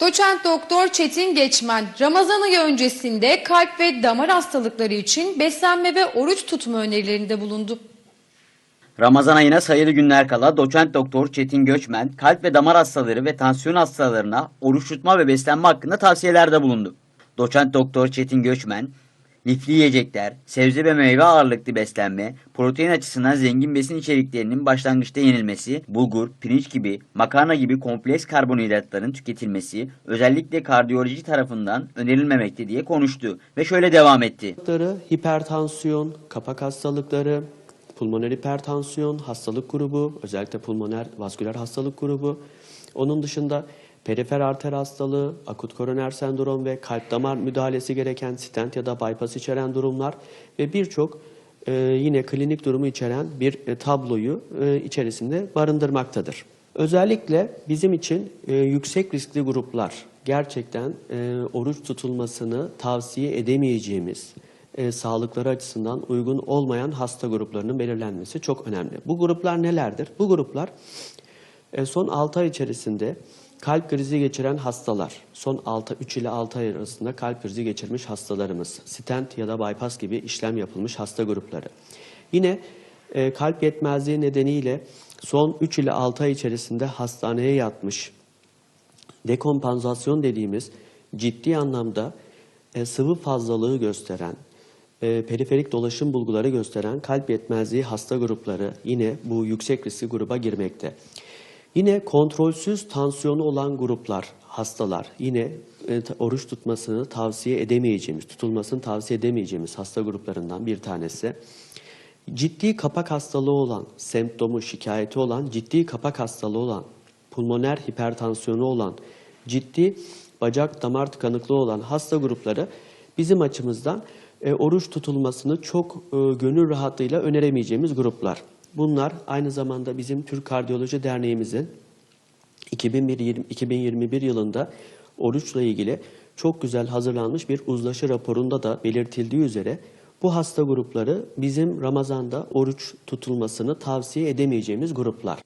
Doçent Doktor Çetin Geçmen, Ramazan ayı öncesinde kalp ve damar hastalıkları için beslenme ve oruç tutma önerilerinde bulundu. Ramazan ayına sayılı günler kala doçent doktor Çetin Göçmen kalp ve damar hastaları ve tansiyon hastalarına oruç tutma ve beslenme hakkında tavsiyelerde bulundu. Doçent doktor Çetin Göçmen, lifli yiyecekler, sebze ve meyve ağırlıklı beslenme, protein açısından zengin besin içeriklerinin başlangıçta yenilmesi, bulgur, pirinç gibi, makarna gibi kompleks karbonhidratların tüketilmesi özellikle kardiyoloji tarafından önerilmemekte diye konuştu ve şöyle devam etti. hipertansiyon, kapak hastalıkları, pulmoner hipertansiyon, hastalık grubu, özellikle pulmoner vasküler hastalık grubu. Onun dışında perifer arter hastalığı, akut koroner sendrom ve kalp damar müdahalesi gereken stent ya da bypass içeren durumlar ve birçok e, yine klinik durumu içeren bir e, tabloyu e, içerisinde barındırmaktadır. Özellikle bizim için e, yüksek riskli gruplar gerçekten e, oruç tutulmasını tavsiye edemeyeceğimiz, e, sağlıkları açısından uygun olmayan hasta gruplarının belirlenmesi çok önemli. Bu gruplar nelerdir? Bu gruplar e, son 6 ay içerisinde kalp krizi geçiren hastalar, son 6, 3 ile 6 ay arasında kalp krizi geçirmiş hastalarımız, stent ya da bypass gibi işlem yapılmış hasta grupları. Yine e, kalp yetmezliği nedeniyle son 3 ile 6 ay içerisinde hastaneye yatmış, dekompensasyon dediğimiz ciddi anlamda e, sıvı fazlalığı gösteren, e, periferik dolaşım bulguları gösteren kalp yetmezliği hasta grupları yine bu yüksek riskli gruba girmekte. Yine kontrolsüz tansiyonu olan gruplar, hastalar yine e, oruç tutmasını tavsiye edemeyeceğimiz, tutulmasını tavsiye edemeyeceğimiz hasta gruplarından bir tanesi. Ciddi kapak hastalığı olan, semptomu, şikayeti olan, ciddi kapak hastalığı olan, pulmoner hipertansiyonu olan, ciddi bacak damar tıkanıklığı olan hasta grupları bizim açımızdan e, oruç tutulmasını çok e, gönül rahatlığıyla öneremeyeceğimiz gruplar. Bunlar aynı zamanda bizim Türk Kardiyoloji Derneğimizin 2021 2021 yılında oruçla ilgili çok güzel hazırlanmış bir uzlaşı raporunda da belirtildiği üzere bu hasta grupları bizim Ramazan'da oruç tutulmasını tavsiye edemeyeceğimiz gruplar.